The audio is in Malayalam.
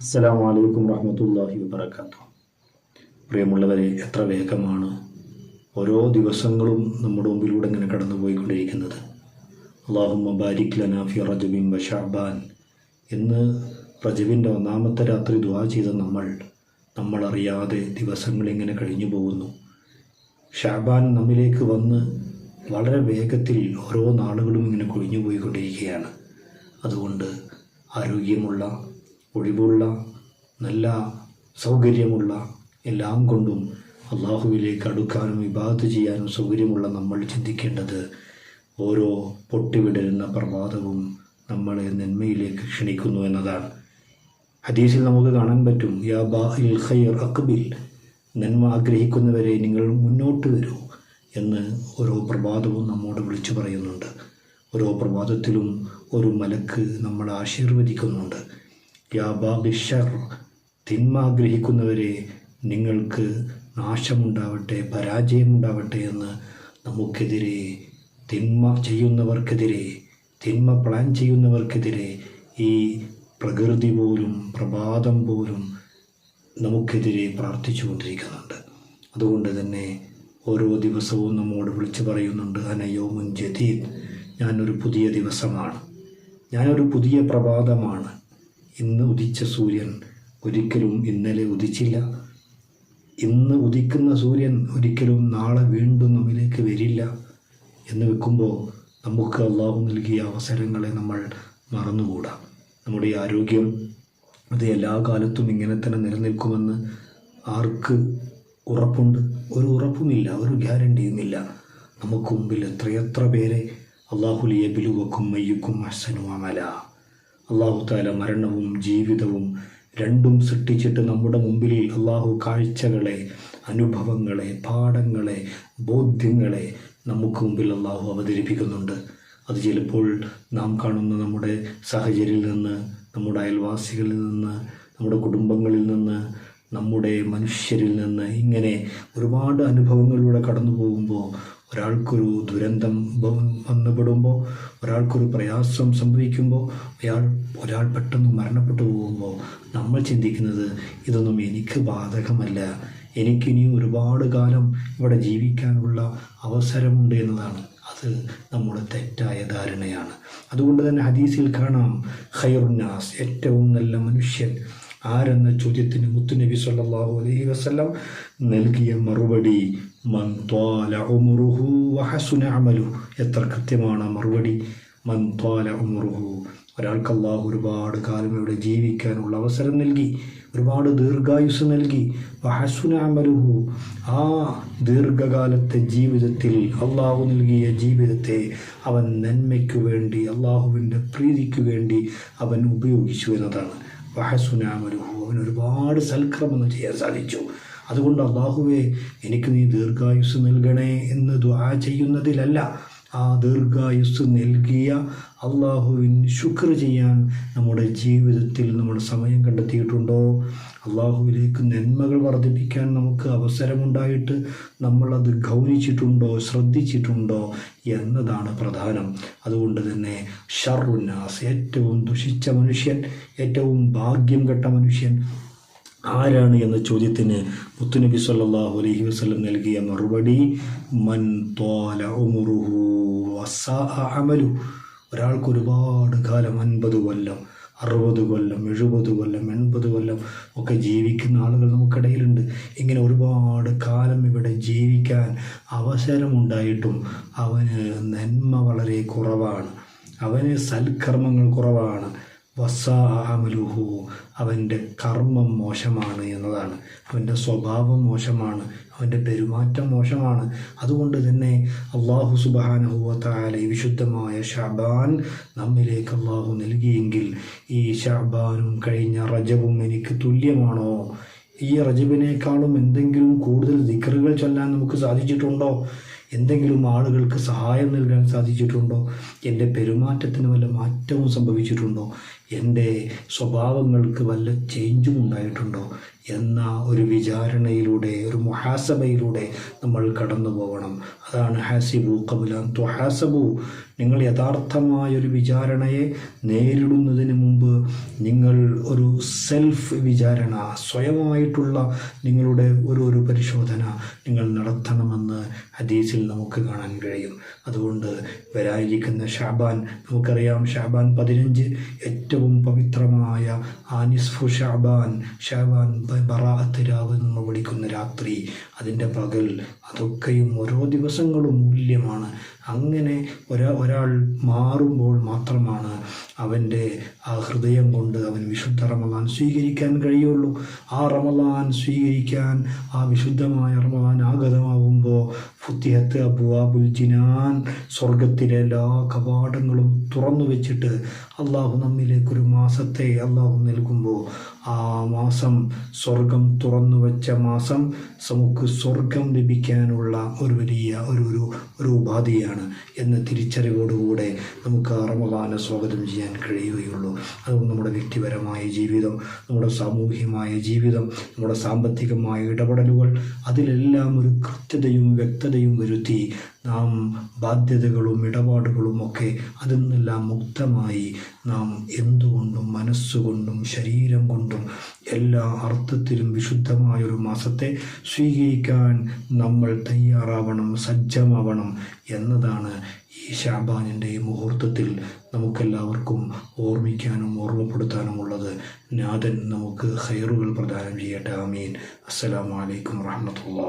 അസ്സലാം വലൈക്കും വറഹമത്തല്ലാഹി വബർക്കാത്തു പ്രിയമുള്ളവരെ എത്ര വേഗമാണ് ഓരോ ദിവസങ്ങളും നമ്മുടെ മുമ്പിലൂടെ ഇങ്ങനെ കടന്നുപോയിക്കൊണ്ടിരിക്കുന്നത്. അള്ളാഹു മബാരിക് ലനാഫി റജബിൻ ബഷാബാൻ എന്ന് റജബിന്റെ ഒന്നാമത്തെ രാത്രി ദുവാ ചെയ്ത നമ്മൾ നമ്മളറിയാതെ ദിവസങ്ങളിങ്ങനെ കഴിഞ്ഞു പോകുന്നു. ഷാബാൻ നമ്മിലേക്ക് വന്ന് വളരെ വേഗത്തിൽ ഓരോ നാളുകളും ഇങ്ങനെ കൊഴിഞ്ഞു പോയിക്കൊണ്ടിരിക്കുകയാണ് അതുകൊണ്ട് ആരോഗ്യമുള്ള ഒഴിവുള്ള നല്ല സൗകര്യമുള്ള എല്ലാം കൊണ്ടും അള്ളാഹുവിലേക്ക് അടുക്കാനും വിഭാഗത്ത് ചെയ്യാനും സൗകര്യമുള്ള നമ്മൾ ചിന്തിക്കേണ്ടത് ഓരോ പൊട്ടിവിടരുന്ന പ്രഭാതവും നമ്മളെ നന്മയിലേക്ക് ക്ഷണിക്കുന്നു എന്നതാണ്. ഹദീസിൽ നമുക്ക് കാണാൻ പറ്റും യാ ബാ ഇൽ ഖൈർ അക്ബിൽ നന്മ ആഗ്രഹിക്കുന്നവരെ നിങ്ങൾ മുന്നോട്ട് വരൂ എന്ന് ഓരോ പ്രഭാതവും നമ്മോട് വിളിച്ചു പറയുന്നുണ്ട്. ഓരോ പ്രഭാതത്തിലും ഒരു മലക്ക് നമ്മളെ ആശീർവദിക്കുന്നുണ്ട്. തിന്മ ആഗ്രഹിക്കുന്നവരെ നിങ്ങൾക്ക് നാശമുണ്ടാവട്ടെ പരാജയമുണ്ടാവട്ടെ എന്ന് നമുക്കെതിരെ തിന്മ ചെയ്യുന്നവർക്കെതിരെ തിന്മ പ്ലാൻ ചെയ്യുന്നവർക്കെതിരെ ഈ പ്രകൃതി പോലും പ്രഭാതം പോലും നമുക്കെതിരെ പ്രാർത്ഥിച്ചു കൊണ്ടിരിക്കുന്നുണ്ട് അതുകൊണ്ട് തന്നെ ഓരോ ദിവസവും നമ്മോട് വിളിച്ചു പറയുന്നുണ്ട് അനയോമുൻ ജദീദ്. ഞാനൊരു പുതിയ ദിവസമാണ്. ഞാനൊരു പുതിയ പ്രഭാതമാണ്. ഇന്ന് ഉദിച്ച സൂര്യൻ ഒരിക്കലും ഇന്നലെ ഉദിച്ചില്ല. ഇന്ന് ഉദിക്കുന്ന സൂര്യൻ ഒരിക്കലും നാളെ വീണ്ടും നമ്മിലേക്ക് വരില്ല എന്ന് വെക്കുമ്പോൾ നമുക്ക് അള്ളാഹു നൽകിയ അവസരങ്ങളെ നമ്മൾ മറന്നുകൂടാ. നമ്മുടെ ആരോഗ്യം അത് എല്ലാ കാലത്തും ഇങ്ങനെ തന്നെ നിലനിൽക്കുമെന്ന് ആർക്ക് ഉറപ്പുണ്ട്? ഒരു ഉറപ്പുമില്ല ഒരു ഗ്യാരണ്ടിയുമില്ല. നമുക്ക് മുമ്പിൽ എത്രയെത്ര പേരെ അള്ളാഹുലിയ ബിലുവക്കും മയ്യുക്കും അഹ്സനുമല അള്ളാഹു താല മരണവും ജീവിതവും രണ്ടും സൃഷ്ടിച്ചിട്ട് നമ്മുടെ മുമ്പിൽ അള്ളാഹു കാഴ്ചകളെ അനുഭവങ്ങളെ പാഠങ്ങളെ ബോധ്യങ്ങളെ നമുക്ക് മുമ്പിൽ അള്ളാഹു അവതരിപ്പിക്കുന്നുണ്ട്. അത് ചിലപ്പോൾ നാം കാണുന്ന നമ്മുടെ സഹചര്യയിൽ നിന്ന് നമ്മുടെ അയൽവാസികളിൽ നിന്ന് നമ്മുടെ കുടുംബങ്ങളിൽ നിന്ന് നമ്മുടെ മനുഷ്യരിൽ നിന്ന് ഇങ്ങനെ ഒരുപാട് അനുഭവങ്ങളിലൂടെ കടന്നു പോകുമ്പോൾ ഒരാൾക്കൊരു ദുരന്തം വന്നുപെടുമ്പോൾ ഒരാൾക്കൊരു പ്രയാസം സംഭവിക്കുമ്പോൾ അയാൾ ഒരാൾ പെട്ടെന്ന് മരണപ്പെട്ടു പോകുമ്പോൾ നമ്മൾ ചിന്തിക്കുന്നത് ഇതൊന്നും എനിക്ക് ബാധകമല്ല. എനിക്കിനി ഒരുപാട് കാലം ഇവിടെ ജീവിക്കാനുള്ള അവസരമുണ്ട് എന്നതാണ്. അത് നമ്മുടെ തെറ്റായ ധാരണയാണ്. അതുകൊണ്ട് തന്നെ ഹദീസിൽ കാണാം ഖൈറുന്നാസ് ഏറ്റവും നല്ല മനുഷ്യൻ. ആരെന്ന ചോദ്യത്തിന് മുത്തുനബി സല്ലാഹു അലൈഹി വസ്ലം നൽകിയ മറുപടി അമലു എത്ര കൃത്യമാണ് ആ മറുപടി? മൻ ത്വാല ഉമറുഹു ഒരാൾക്ക് അള്ളാഹു ഒരുപാട് കാലം ഇവിടെ ജീവിക്കാനുള്ള അവസരം നൽകി ഒരുപാട് ദീർഘായുസ് നൽകി. വഹസുനാമലുഹു ആ ദീർഘകാലത്തെ ജീവിതത്തിൽ അള്ളാഹു നൽകിയ ജീവിതത്തെ അവൻ നന്മയ്ക്കു വേണ്ടി അള്ളാഹുവിന്റെ പ്രീതിക്കു വേണ്ടി അവൻ ഉപയോഗിച്ചു എന്നതാണ്. അവന് ഒരുപാട് സൽക്രമങ്ങൾ ചെയ്യാൻ സാധിച്ചു. അതുകൊണ്ട് അള്ളാഹുവെ എനിക്ക് നീ ദീർഘായുസ് നൽകണേ എന്ന് ദ്വാ ചെയ്യുന്നതിലല്ല. ആ ദീർഘായുസ് നൽകിയ അള്ളാഹുവിന് ശുക്ർ ചെയ്യാൻ നമ്മുടെ ജീവിതത്തിൽ നമ്മൾ സമയം കണ്ടെത്തിയിട്ടുണ്ടോ? അള്ളാഹുവിലേക്ക് നന്മകൾ വർദ്ധിപ്പിക്കാൻ നമുക്ക് അവസരമുണ്ടായിട്ട് നമ്മളത് ഗൗനിച്ചിട്ടുണ്ടോ ശ്രദ്ധിച്ചിട്ടുണ്ടോ എന്നതാണ് പ്രധാനം. അതുകൊണ്ട് തന്നെ ഷർവുന്നാസ് ഏറ്റവും ദുഷിച്ച മനുഷ്യൻ ഏറ്റവും ഭാഗ്യം കെട്ട മനുഷ്യൻ ആരാണ് എന്ന ചോദ്യത്തിന് മുത്തുനബി സല്ലാഹു അലൈഹി വസ്ലം നൽകിയ മറുപടി മൻ തോല ഉമുറുഹു അമലു ഒരാൾക്ക് ഒരുപാട് കാലം അൻപത് കൊല്ലം അറുപത് കൊല്ലം എഴുപത് കൊല്ലം എൺപത് കൊല്ലം ഒക്കെ ജീവിക്കുന്ന ആളുകൾ നമുക്കിടയിലുണ്ട്. ഇങ്ങനെ ഒരുപാട് കാലം ഇവിടെ ജീവിക്കാൻ അവസരമുണ്ടായിട്ടും അവന് നന്മ വളരെ കുറവാണ്. അവന് സൽക്കർമ്മങ്ങൾ കുറവാണ്. വസാഅമലുഹു അവന്റെ കർമ്മം മോശമാണ് എന്നതാണ്. അവന്റെ സ്വഭാവം മോശമാണ്. അവന്റെ പെരുമാറ്റം മോശമാണ്. അതുകൊണ്ട് തന്നെ അള്ളാഹു സുബാനഹുവത്താല ഈ വിശുദ്ധമായ ഷാബാൻ നമ്മിലേക്ക് അള്ളാഹു നൽകിയെങ്കിൽ ഈ ഷാബാനും കഴിഞ്ഞ റജവും എനിക്ക് തുല്യമാണോ? ഈ റജബിനേക്കാളും എന്തെങ്കിലും കൂടുതൽ ദിക്കറുകൾ ചൊല്ലാൻ നമുക്ക് സാധിച്ചിട്ടുണ്ടോ? എന്തെങ്കിലും ആളുകൾക്ക് സഹായം നൽകാൻ സാധിച്ചിട്ടുണ്ടോ? എന്റെ പെരുമാറ്റത്തിന് വല്ല മാറ്റവും സംഭവിച്ചിട്ടുണ്ടോ? എന്റെ സ്വഭാവങ്ങൾക്ക് വല്ല ചേഞ്ചും ഉണ്ടായിട്ടുണ്ടോ? എന്ന ഒരു വിചാരണയിലൂടെ ഒരു മുഹാസബയിലൂടെ നമ്മൾ കടന്നു പോകണം അതാണ് ഹാസിബു കബുലാൻ ത്വഹാസബു നിങ്ങൾ യഥാർത്ഥമായൊരു വിചാരണയെ നേരിടുന്നതിന് മുമ്പ് നിങ്ങൾ ഒരു സെൽഫ് വിചാരണ സ്വയമായിട്ടുള്ള നിങ്ങളുടെ ഒരു ഒരു പരിശോധന നിങ്ങൾ നടത്തണമെന്ന് ഹദീസിൽ നമുക്ക് കാണാൻ കഴിയും. അതുകൊണ്ട് വരായിരിക്കുന്ന ഷാബാൻ നമുക്കറിയാം ഷാബാൻ പതിനഞ്ച് ഏറ്റവും പവിത്രമായ ആനിസ്ഫു നിസ്ഫു ഷാബാൻ ഷാബാൻ ബറാത്ത് രാവ് വിളിക്കുന്ന രാത്രി അതിന്റെ പകൽ അതൊക്കെയും ഓരോ ദിവസങ്ങളും മൂല്യമാണ്. അങ്ങനെ ഒരാ ഒരാൾ മാറുമ്പോൾ മാത്രമാണ് അവന്റെ ആ ഹൃദയം കൊണ്ട് അവൻ വിശുദ്ധ റമദാൻ സ്വീകരിക്കാൻ കഴിയുള്ളൂ. ആ റമദാൻ സ്വീകരിക്കാൻ ആ വിശുദ്ധമായ റമദാൻ ആഗതമാകുമ്പോൾ ഫുത്തിഹത്ത് അബുവാബുൽ ജിനാൻ സ്വർഗത്തിലെ എല്ലാ കവാടങ്ങളും തുറന്നു വെച്ചിട്ട് അള്ളാഹു നമ്മിലേക്കൊരു മാസത്തെ അള്ളാഹു നൽകുമ്പോൾ ആ മാസം സ്വർഗം തുറന്നു വെച്ച മാസം നമുക്ക് സ്വർഗം ലഭിക്കാനുള്ള ഒരു വലിയ ഒരു ഒരു ഉപാധിയാണ്. എന്ന തിരിച്ചറിവോടുകൂടെ നമുക്ക് ആ റമദാനെ സ്വാഗതം ചെയ്യാൻ കഴിയുകയുള്ളൂ. അതുകൊണ്ട് നമ്മുടെ വ്യക്തിപരമായ ജീവിതം നമ്മുടെ സാമൂഹ്യമായ ജീവിതം നമ്മുടെ സാമ്പത്തികമായ ഇടപെടലുകൾ അതിലെല്ലാം ഒരു കൃത്യതയും വ്യക്തതയും വരുത്തി നാം ബാധ്യതകളും ഇടപാടുകളും ഒക്കെ അതിൽ നിന്നെല്ലാം മുക്തമായി നാം എന്തുകൊണ്ടും മനസ്സുകൊണ്ടും ശരീരം കൊണ്ടും എല്ലാ അർത്ഥത്തിലും വിശുദ്ധമായൊരു മാസത്തെ സ്വീകരിക്കാൻ നമ്മൾ തയ്യാറാവണം സജ്ജമാവണം എന്നതാണ് ഈ ഷാബാനിന്റെ മുഹൂർത്തത്തിൽ നമുക്കെല്ലാവർക്കും ഓർമ്മിക്കാനും ഓർമ്മപ്പെടുത്താനുമുള്ളത്. നാഥൻ നമുക്ക് ഹൈറുകൾ പ്രദാനം ചെയ്യട്ടെ. അമീൻ അസ്സലാമലൈക്കും വാഹമത്തുള്ള